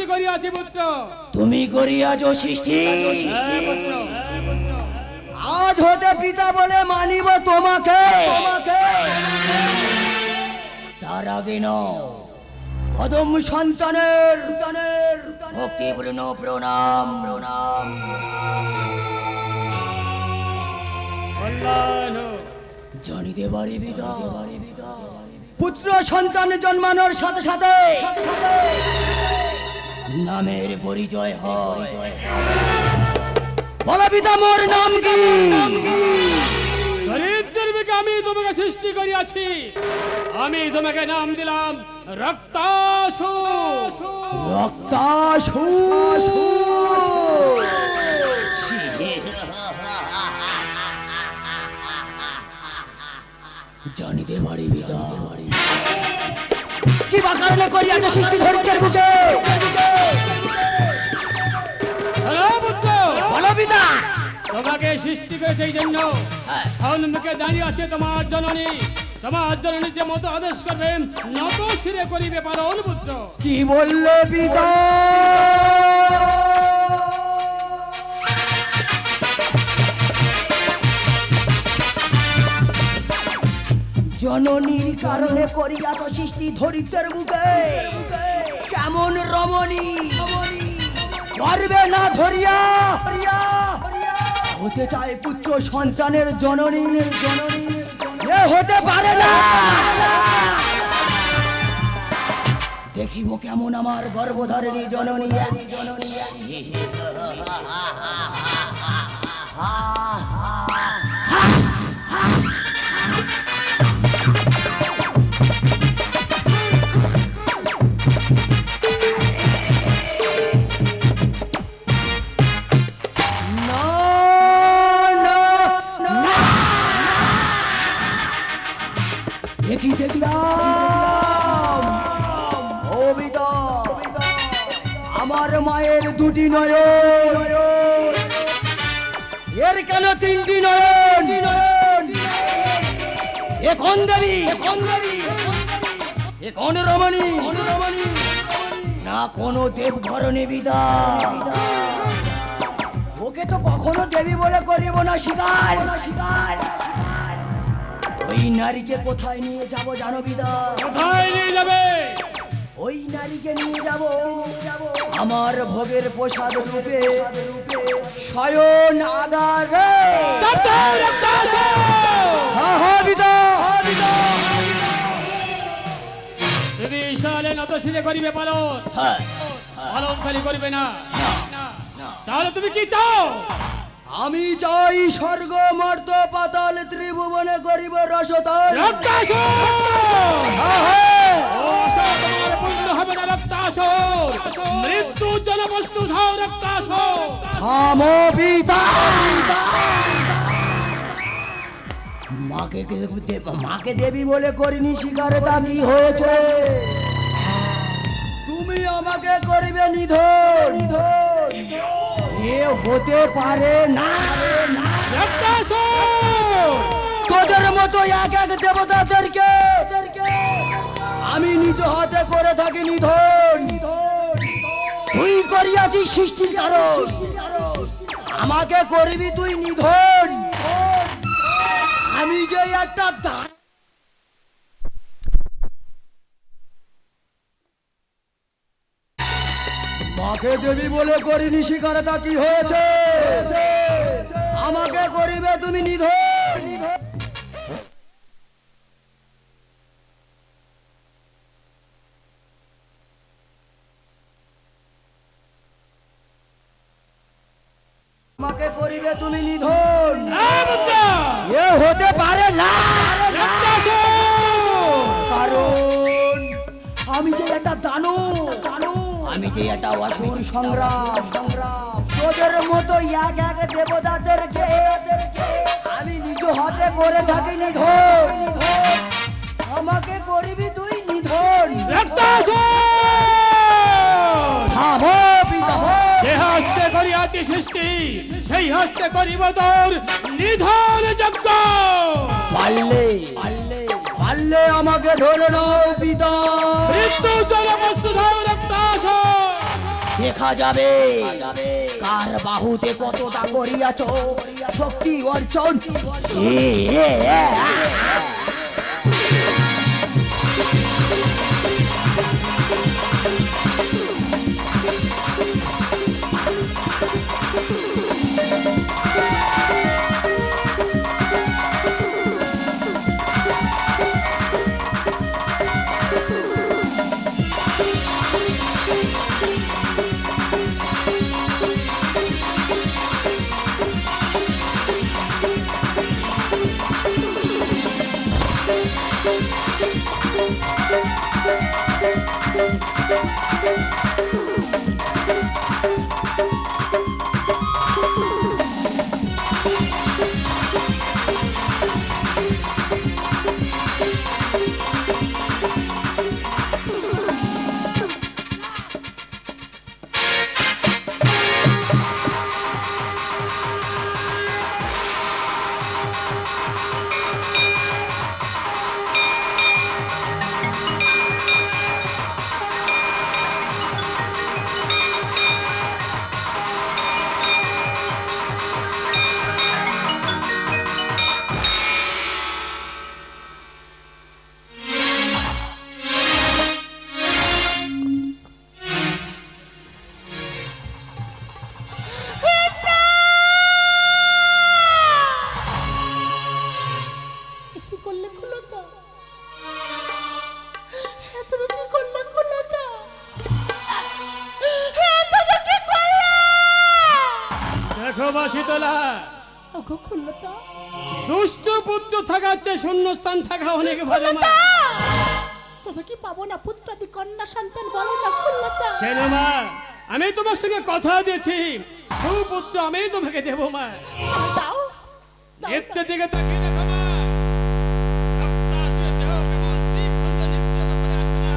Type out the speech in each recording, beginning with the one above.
সৃষ্টি করিয়াছি পুত্র। তুমি করিয়াছ সৃষ্টি। আজ হতে পিতা বলে মানিব তোমাকে। তার আগে ন অদম সন্তানের ভক্তিপূর্ণ প্রণাম প্রণাম। জানিতে পারি পিতা। পুত্র সন্তান জন্মানোর সাথে সাথে নামের পরিচয় হয়। বলো পিতা মোর নাম কি? দরিদ্রের আমি তোমাকে সৃষ্টি করিয়াছি। আমি তোমাকে নাম দিলাম রক্তাসু। রক্তাসু। জানিতে পারি পিতা? কি বা কারণে করিয়াছে সৃষ্টি ধরিত্রের বুকে? পিতা। তোমাকে সৃষ্টি করেছে এই জন্য। সন মুখে দাঁড়িয়ে আছে তোমার জননী। তোমার জননী যে মতো আদেশ করবেন নত শিরে করিবে পালন পুত্র। কি বললে পিতা? জননীর কারণে করিয়াছ সৃষ্টি ধরিত্রের বুকে কেমন রমণী পারবে না ধরিয়া হতে চায় পুত্র সন্তানের জননী জননী এ হতে পারে না দেখিব কেমন আমার গর্ভধারিণী জননী না, এ কোন এ কোন রমণী? না কোনো ওকে তো কখনো দেবী বলে করিব না শিকার। ওই নারীকে কোথায় নিয়ে যাব জানো বিদা কোথায় নিয়ে যাবে? ওই নারীকে নিয়ে যাব। আমার ভোগের প্রসাদ রূপে। শয়ন আগারে রক্তাসু! বিদা নত শিরে করিবে পালন। হ্যাঁ পালন খালি করবে না। তাহলে তুমি কি চাও? আমি চাই স্বর্গ মর্ত পাতাল ত্রিভুবনে করিব রসতাল। হবে না রক্তাসুর। মৃত্যু জনবস্তু ধাও রক্তাসুর। থামো পিতা। মাকে মাকে দেবী বলে করিনি শিকারে তা কি হয়েছে। আমাকে করিবে নিধন। এ হতে পারে না। তোদের মতো এক এক দেবতাদেরকে আমি নিজ হাতে করে থাকি নিধন। তুই করিয়াছিস সৃষ্টির কারণ। আমাকে করবি তুই নিধন। আমি যে একটা মাকে দেবী বলে করিনি শিকারে তা কি হয়েছে? আমাকে করিবে তুমি নিধন। আমাকে করিবে তুমি নিধন। এ হতে পারে না। যে একটা অসুর সংগ্রাম। সংগ্রাম তোদের মতো এক এক দেবতাদেরকে আমি নিজ হাতে করে থাকি নিধন। আমাকে করবি তুই নিধন। যে হস্তে করিয়াছি সৃষ্টি সেই হস্তে করিব তোর নিধন যজ্ঞ। পারলে পারলে পারলে আমাকে ধরে নাও পিতা। মৃত্যু বস্তু রক্তাসুর! দেখা যাবে। কার বাহুতে কতটা করিয়াছ শক্তি অর্জন। শূন্যস্থান থাকা অনেক ভালো মা। তবে কি পাবো না পুত্রাদি কন্যা সন্তান বলো না কেন মা? আমি তোমার সঙ্গে কথা দিয়েছি। সুপুত্র আমি তোমাকে দেবো মা। দাও নিত্যের দিকে তাকিয়ে দেখো মা। রক্তাশ্রে দেহ কেমন ত্রিখণ্ড নিদ্রিত করে আছে না।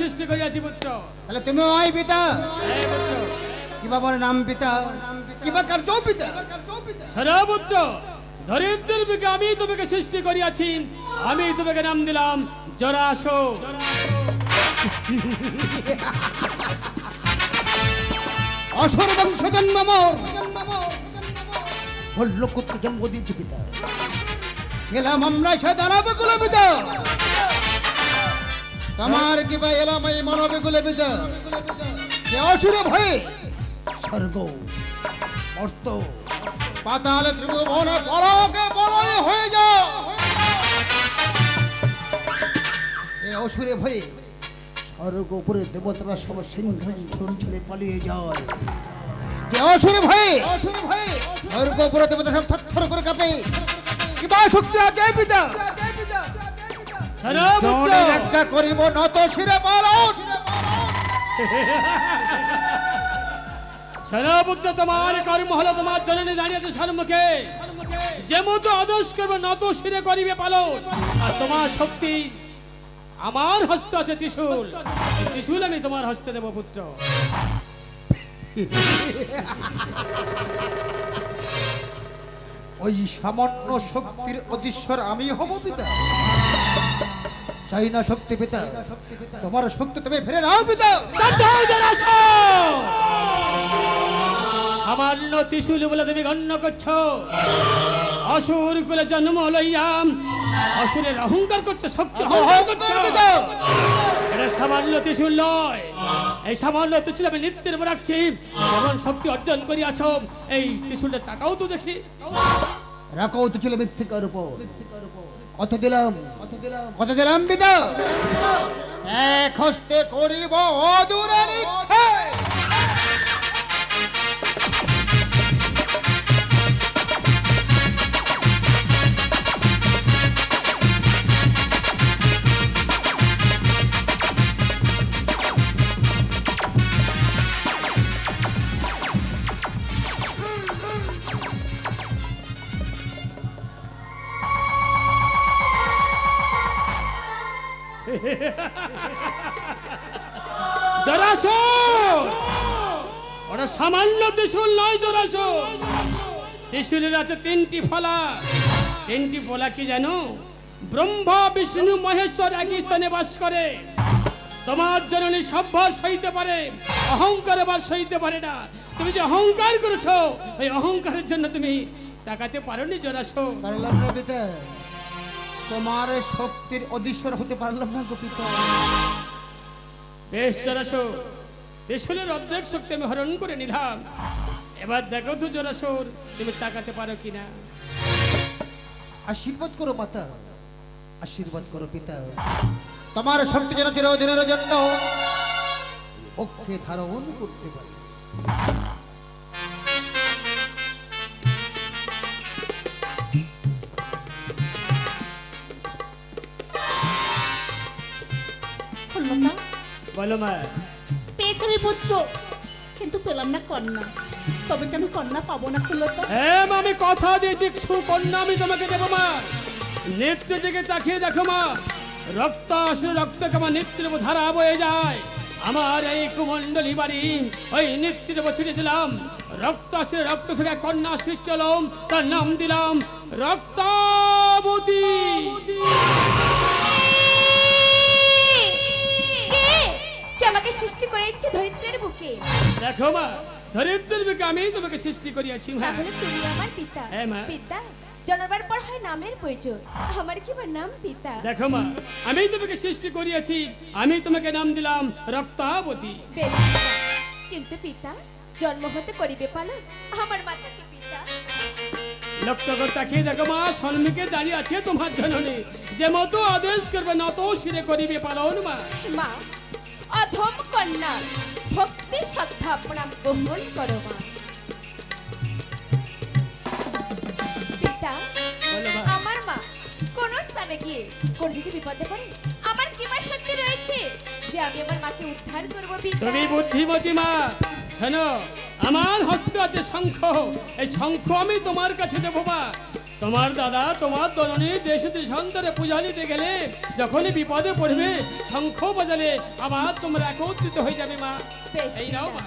সৃষ্টি করিয়াছি পুত্র। তাহলে তুমি ওই পিতা? পুত্র। কিবা মোর নাম পিতা? কিবা কার্য পিতা? সারা পুত্র। ধরিত্রের দিকে আমি তোমাকে সৃষ্টি করিয়াছি। আমি তোমাকে নাম দিলাম জরাসুর অসর বংশ জন্ম মোর ভল্ল পুত্র জন্ম দিয়েছে পিতা। ছিলাম আমরা সে দানবগুলো তোমার কিবা এলাম এই মানবে গুলো পিতা। সে অসুর ভয়ে স্বর্গ মর্ত পাতালে ত্রিভুবনে পলকে বলয় হয়ে যাও এ অসুরে ভয়ে স্বর্গ উপরে দেবতারা সব সিংহাসন ছেড়ে পালিয়ে যায়। যে অসুরে ভয়ে স্বর্গ উপরে দেবতা সব থরথর করে কাঁপে। কিবা শক্তি আছে পিতা। রক্ষা করিব নত শিরে পালন। সারা তোমার কর্ম হলো তোমার জননী দাঁড়িয়েছে সম্মুখে যে মতো আদেশ করবে নত শিরে করিবে পালন। আর তোমার শক্তি আমার হস্ত আছে ত্রিশূল। ত্রিশূল আমি তোমার হস্তে দেব পুত্র। ওই সামান্য শক্তির অধীশ্বর আমি হব পিতা। চাই না শক্তি পিতা। তোমার শক্তি তুমি ফিরে নাও পিতা! সামান্য ত্রিশূল বলে তুমি গণ্য করছ। অসুর কুলে জন্ম লইয়াম। অসুরের অহংকার করছ শক্তি এটা সামান্য ত্রিশূল নয়। এই সামান্য ত্রিশুল আমি নিত্যের উপর রাখছি। যেমন শক্তি অর্জন করিয়াছ এই ত্রিশূলটা চাকাও তো দেখি। রাখো তো ছিল মিথ্যিকার উপর। কত দিলাম? কত দিলাম? বিদা? এক হস্তে করিব অদূরে নিক্ষেপ। জরাস ওরা সামান্য ত্রিশুল নয় জরাস ত্রিশুলের আছে তিনটি ফলা। তিনটি ফলা কি জানো? ব্রহ্ম, বিষ্ণু, মহেশ্বর একই স্থানে বাস করে। তোমার জননী সভ্য সইতে পারে, অহংকার বা সইতে পারে না। তুমি যে অহংকার করেছ, ওই অহংকারের জন্য তুমি চাকাতে পারো নি জোরাসো তোমার শক্তির অধীশ্বর হতে পারলাম না গো পিতা বেশ ত্রিশূলের অর্ধেক শক্তি আমি হরণ করে নিলাম। এবার দেখো তো জরাসুর তুমি চাকাতে পারো কিনা। আশীর্বাদ করো মাতা আশীর্বাদ করো পিতা। তোমার শক্তি যেন চিরদিনের জন্য পক্ষে ধারণ করতে পারে। বলো মা। পেয়েছি আমি পুত্র কিন্তু পেলাম না কন্যা। তবে কি আমি কন্যা পাবো না খুলতা হ্যাঁ মা, আমি কথা দিয়েছি সুকন্যা আমি তোমাকে দেবো মা। নেত্রের দিকে তাকিয়ে দেখো মা রক্ত আসলে রক্ত কেমন নেত্রের ধারা বয়ে যায়। আমার এই কুমণ্ডলী বাড়ি ওই নেত্রের ছেড়ে দিলাম। রক্ত আসলে রক্ত থেকে কন্যা সৃষ্টি হলাম তার নাম দিলাম রক্তাবতী। সৃষ্টি করেছে ধরিত্রের বুকে। দেখো মা ধরিত্রের বিকে আমি তোমাকে সৃষ্টি করিয়াছি তাহলে তুমি আমার পিতা। হ্যাঁ, মা। পিতা? জন্মাবার পর হয় নামের প্রয়োজন। আমার কি বা নাম পিতা? দেখো মা আমি তোমাকে সৃষ্টি করিয়াছি আমি তোমাকে নাম দিলাম রক্তাবতী। বেশ কিন্তু পিতা জন্ম হতে করিবে পালন আমার মাতা কি পিতা? লক্ষ্য করে তাকিয়ে দেখো মা সন্মুখে দাঁড়িয়ে আছে তোমার জননী। যে মতো আদেশ করবে না তো শিরে করিবে পালন মা। মা অধম কন্যা, ভক্তি শ্রদ্ধা প্রণাম গ্রহণ করো পিতা, আমার মা, কোন স্থানে গিয়ে কোন যদি বিপদে পড়ে আমার কি বা শক্তি রয়েছে? যে আমি আমার মাকে উদ্ধার করব তুমি বুদ্ধিমতী মা। শোনো, আমার হস্তে আছে শঙ্খ। এই শঙ্খ আমি তোমার কাছে দেবো মা। তোমার দাদা তোমার দননী দেশ দেশান্তরে পূজা নিতে গেলে যখনই বিপদে পড়বে শঙ্খ বাজালে আবার তোমরা একত্রিত হয়ে যাবে মা। এই নাও মা।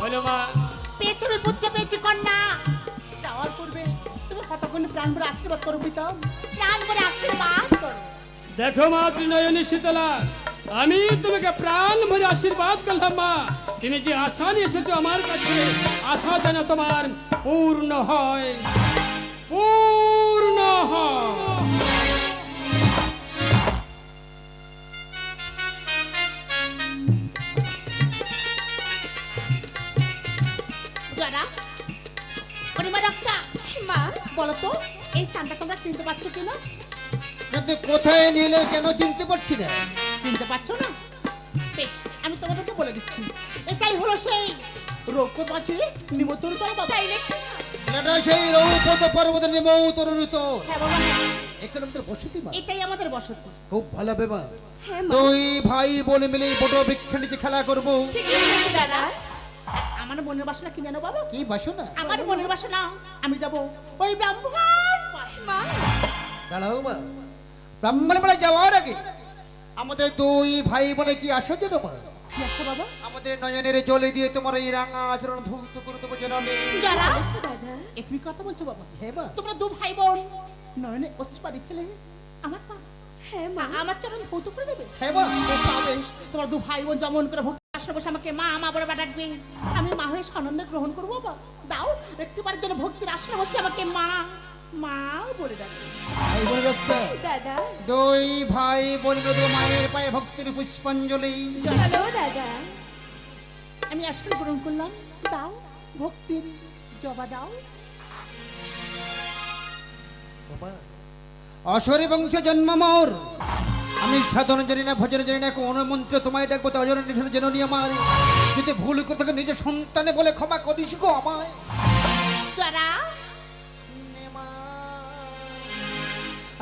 বলো মা। পেয়েছি পুত্র পেয়েছি কন্যা। যাওয়ার পূর্বে তুমি হতক্ষণে প্রাণ ভরে আশীর্বাদ করো পিতা? প্রাণ ভরে আশীর্বাদ করো। দেখো মা ত্রিনয়নী শীতলা। আমি তোমাকে প্রাণ ভরে আশীর্বাদ করলাম মা। তুমি যে আশা নিয়ে এসেছ আমার কাছে আশা যেন তোমার পূর্ণ হয়। পূর্ণ হয়। মা বলো তো এই চানটা তোমরা চিনতে পারছ কিনা? কোথায় নিলে কেন চিনতে পারছি না। চিনতে পারছ না? বেশ আমি তোমাদেরকে বলে দিচ্ছি। এটাই হলো সেই রৌক্ষ মাঝে নিমন্ত্রণ করো বাবা এটা সেই রৌপদ পর্বত নেমৌ তরুত হ্যাঁ বাবা হ্যাঁ। এখানে আমাদের বসতি মা। এটাই আমাদের বসতি। খুব ভালো বেমা হ্যাঁ মা। দুই ভাই বলে মিলে বড় নিচে খেলা করব। দাদা। আমার মনের বাসনা কি জানো বাবা? কি বাসনা? আমার মনের বাসনা আমি যাব ওই ব্রাহ্মণ। মা। দাঁড়াও মা। ব্রাহ্মণ বেলা যাওয়ার আগে আমাদের দুই ভাই বলে কি আসা যেন কি আসো বাবা? আমাদের নয়নের জলে দিয়ে তোমার এই রাঙা আচরণ ধৌত করে দেবো জননী যারা? এ তুমি কথা বলছো বাবা? তোমরা দু ভাই বোন। নয়নে অস্ত্র বাড়ি ফেলে। আমার পা হ্যাঁ মা। আমার চরণ ধৌত করে দেবে? বেশ তোমার দু ভাই বোন যেমন করে ভক্তি আসলে বসে আমাকে মা মা বলে ডাকবে আমি মা হয়ে আনন্দে গ্রহণ করব বাবা। দাও একটিবার জন্য ভক্তির আসলে বসে আমাকে মা। মা বলে ভাই দাদা। দুই ভাই দেবো মায়ের পায়ে ভক্তির পুষ্পাঞ্জলি। চলো দাদা। আমি আসলে গ্রহণ করলাম। দাও ভক্তির জবা দাও। অসরে বংশ জন্ম মোর। আমি সাধন জানি না ভজন জানি না কোন মন্ত্র তোমায় ডাকবো তো অজন নিধন জননী আমার। যদি ভুল করে থাকে নিজের সন্তানে বলে ক্ষমা করিস গো আমায়। যারা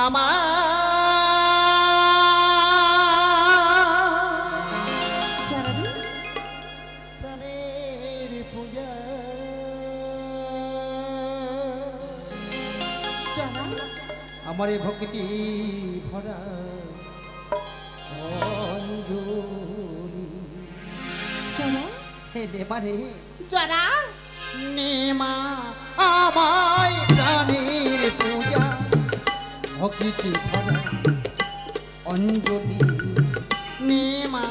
আমার পূজা এই ভক্তি ভরা নেমা আমায় প্রাণের পূজা ভক্তি ভরা অঞ্জলি নেমা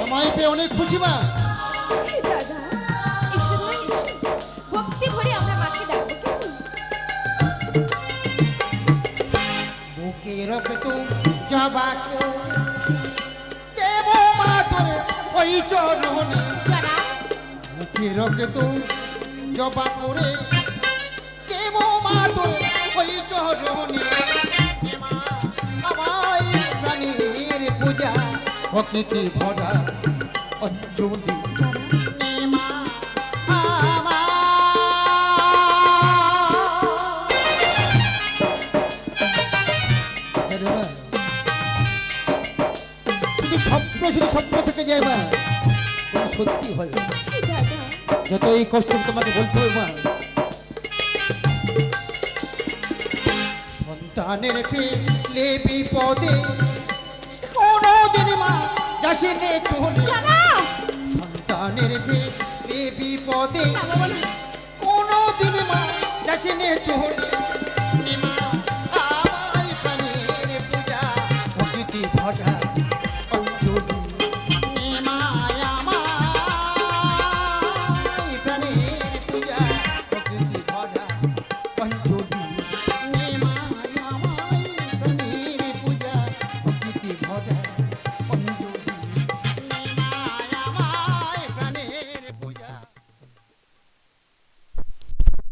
আমায় পেয়ে অনেক খুশি মা। বুকে রক্ত জবাক। ওই চরণে? জরা বুকে রক্ত জবা করে কেমো মা তোর ওই চরণে? হে মা, পূজা অকেতে ভরা। অঞ্জলি যায় মা সত্যি হয় যত এই কষ্ট তোমাকে বলতে হবে মা। সন্তানের পেলে বিপদে কোনো দিন মা যাসে নে চলে সন্তানের পেলে বিপদে বলো। মা যাসে নে চলে